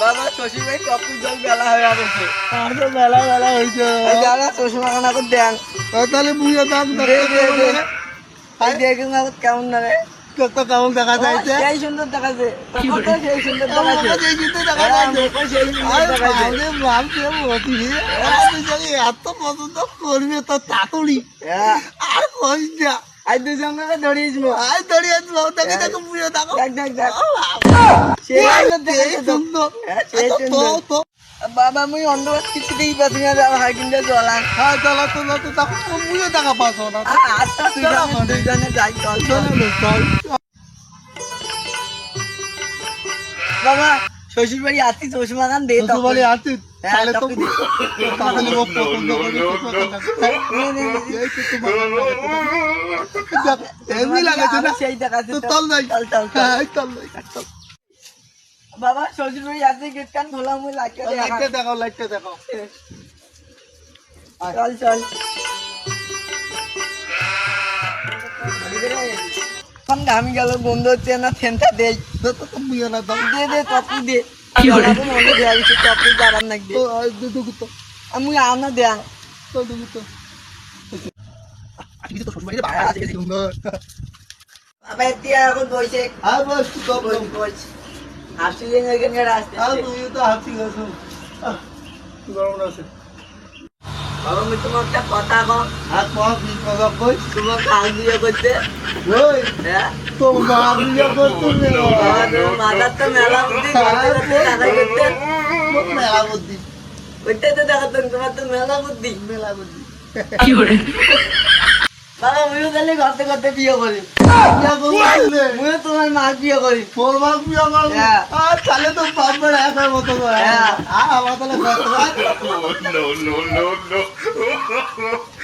বাবা কপি জল বেলা হয়ে আর করে দেন। তাহলে বুঝে দাম দে, দে, দে। না কেমন না রে কত কেমন দেখা যাচ্ছে সেই সুন্দর সেই দেখা হ্যাঁ, আমাকে সেই সুন্দর আরে আমি জানি এত পছন্দ করবে তো তাতুড়ি হ্যাঁ। আর কই না। দুই তাকে দেখো দেখো। দেখ দেখ দেখ। সেই সেই সুন্দর দেখাচ্ছে তো। বাবা মুই অন্ধকার কিছুতেই পাচ্ছি না যাও হাই কিনতে চলা হ্যাঁ। চলো তো তো বুঝে দেখা পাচ্ছ না। আচ্ছা দুইজনে দুইজনে যাই চল চল। বাবা শ্বশুর বাড়ি আসছি শ্বশুর মাখান দে শ্বশুর বাড়ি তখন। হ্যাঁ, তাহলে তো তাহলে ও পছন্দ এমনি না সেই দেখাচ্ছে তো তো। চল যাই চল চল চল হ্যাঁ চল যাই চল বাবা শ্বশুর বাড়ি আসছি গেট কান খোলা মুই লাগতে দেখো লাইটটা দেখো চল চল এখন ঘামি গেল বন্ধ হচ্ছে না ফ্যানটা দেই তো তো তো না দাও দে দে মনে দেয়া তো দু দু আমি আনা দেয়া। তো দু আজকে তো শ্বশুর বাড়িতে বাইরে আছে সুন্দর বাবা এতিয়া এখন বইছে আর বস তো বইছে হাসি আসলে এখানে রাস্তা আর তুই তো হাসি গেছো গরম আছে বাবা আমি তোমার একটা কথা কম আর কম কি কথা কই? তোমার কাজ দিয়ে করতে ওই হ্যাঁ? তো মা বিয়ে করতে মাথার তো মেলা বুদ্ধি টাকা করতে মেলা বুদ্ধি। ওইটাই তো দেখাতেন তোমার তো মেলা বুদ্ধি। মেলা বুদ্ধি। বাবা আমিও তাহলে করতে করতে বিয়ে করি তোমার মা বিয়ে করি তোর মা বিয়ে হ্যাঁ। আর তাহলে তো বাপ বেড়া একার মতো করে হ্যাঁ। আমার তাহলে no, no, no, no.